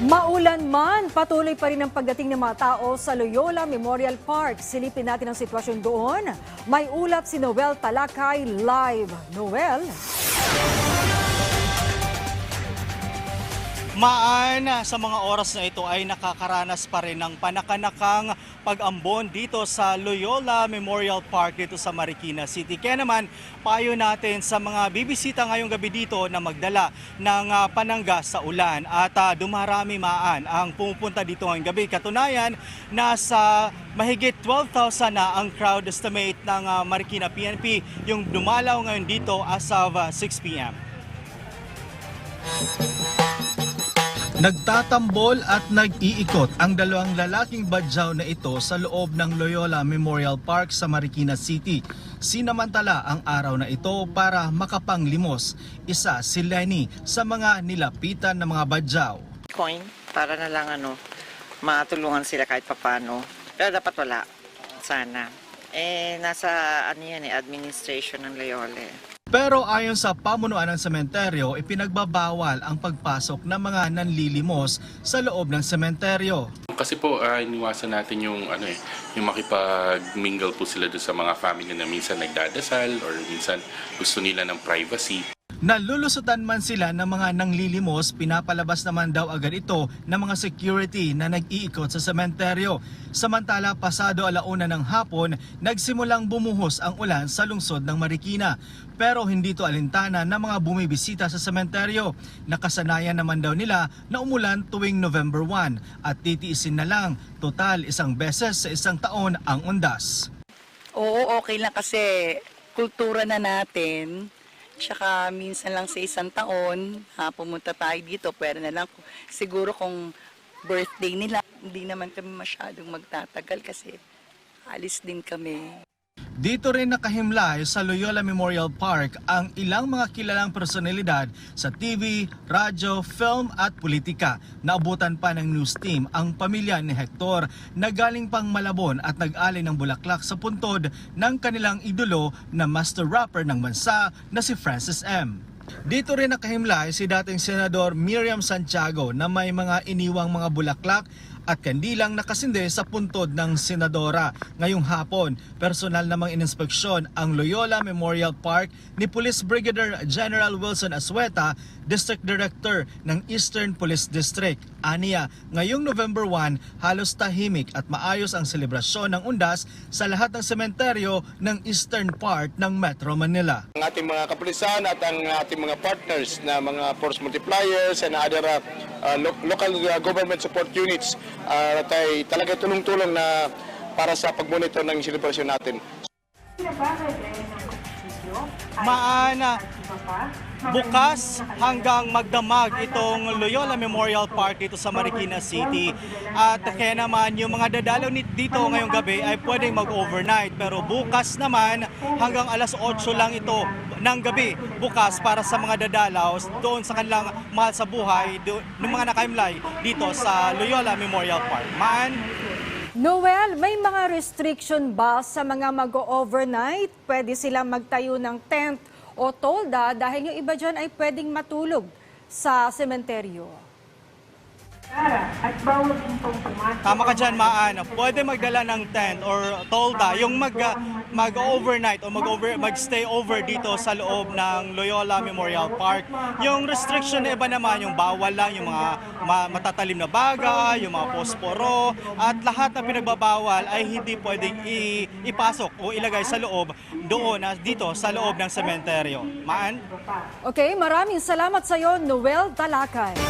Maulan man, patuloy pa rin ang pagdating ng mga tao sa Loyola Memorial Park. Silipin natin ang sitwasyon doon. May ulat si Noel Talakay live. Noel? Maan sa mga oras na ito ay nakakaranas pa rin ng panakanakang pag-ambon dito sa Loyola Memorial Park dito sa Marikina City. Kaya naman, payo natin sa mga bibisita ngayong gabi dito na magdala ng ah, panangga sa ulan at ah, dumarami maan ang pumupunta dito ngayong gabi. Katunayan, nasa mahigit 12,000 na ang crowd estimate ng ah, Marikina PNP yung dumalaw ngayon dito as of ah, 6 p.m. Nagtatambol at nag-iikot ang dalawang lalaking badyaw na ito sa loob ng Loyola Memorial Park sa Marikina City. Sinamantala ang araw na ito para makapanglimos. Isa si Lenny sa mga nilapitan ng mga badyaw. coin para na lang ano, matulungan sila kahit papano. Pero dapat wala. Sana. Eh, nasa ano yan eh, administration ng Loyola. Pero ayon sa pamunuan ng sementeryo, ipinagbabawal ang pagpasok ng mga nanlilimos sa loob ng sementeryo. Kasi po ah, iniwasan natin yung ano eh, yung makipag-mingle po sila doon sa mga family na minsan nagdadasal or minsan gusto nila ng privacy. Nalulusutan man sila ng mga nanglilimos, pinapalabas naman daw agad ito ng mga security na nag-iikot sa sementeryo. Samantala, pasado alauna ng hapon, nagsimulang bumuhos ang ulan sa lungsod ng Marikina. Pero hindi to alintana ng mga bumibisita sa sementeryo. Nakasanayan naman daw nila na umulan tuwing November 1 at titiisin na lang total isang beses sa isang taon ang undas. Oo, okay lang kasi kultura na natin. Tsaka minsan lang sa isang taon, ha, pumunta tayo dito, pwede na lang. Siguro kung birthday nila, hindi naman kami masyadong magtatagal kasi alis din kami. Dito rin nakahimlay sa Loyola Memorial Park ang ilang mga kilalang personalidad sa TV, radyo, film at politika. Naabutan pa ng news team ang pamilya ni Hector na galing pang Malabon at nag-alay ng bulaklak sa puntod ng kanilang idolo na master rapper ng bansa na si Francis M. Dito rin nakahimlay si dating Senador Miriam Santiago na may mga iniwang mga bulaklak at kandilang nakasinde sa puntod ng senadora. Ngayong hapon, personal namang ininspeksyon ang Loyola Memorial Park ni Police Brigadier General Wilson Asweta, District Director ng Eastern Police District. Aniya, ngayong November 1, halos tahimik at maayos ang selebrasyon ng undas sa lahat ng sementeryo ng eastern part ng Metro Manila. ang ating mga kapulisan at ang ating mga partners na mga force multipliers and other uh, lo- local uh, government support units uh, tay talaga tulong-tulong na para sa pagmonitor ng celebration natin. Maana bukas hanggang magdamag itong Loyola Memorial Park dito sa Marikina City. At kaya naman yung mga dadalaw dito ngayong gabi ay pwedeng mag-overnight. Pero bukas naman hanggang alas 8 lang ito ng gabi bukas para sa mga dadalaw doon sa kanilang mahal sa buhay do, ng mga nakaimlay dito sa Loyola Memorial Park. Maan, Noel, may mga restriction ba sa mga mag-overnight? Pwede silang magtayo ng tent o tolda dahil yung iba dyan ay pwedeng matulog sa sementeryo. At bawal din pong pumasok. Tama ka dyan, Maan. Pwede magdala ng tent or tolda, yung mag, mag-overnight o mag-over, mag-stay over dito sa loob ng Loyola Memorial Park. Yung restriction na iba naman, yung bawal lang, yung mga ma- matatalim na bagay, yung mga posporo, at lahat na pinagbabawal ay hindi pwedeng i- ipasok o ilagay sa loob doon, ah, dito sa loob ng sementeryo. Maan? Okay, maraming salamat sa iyo, Noel Talakay.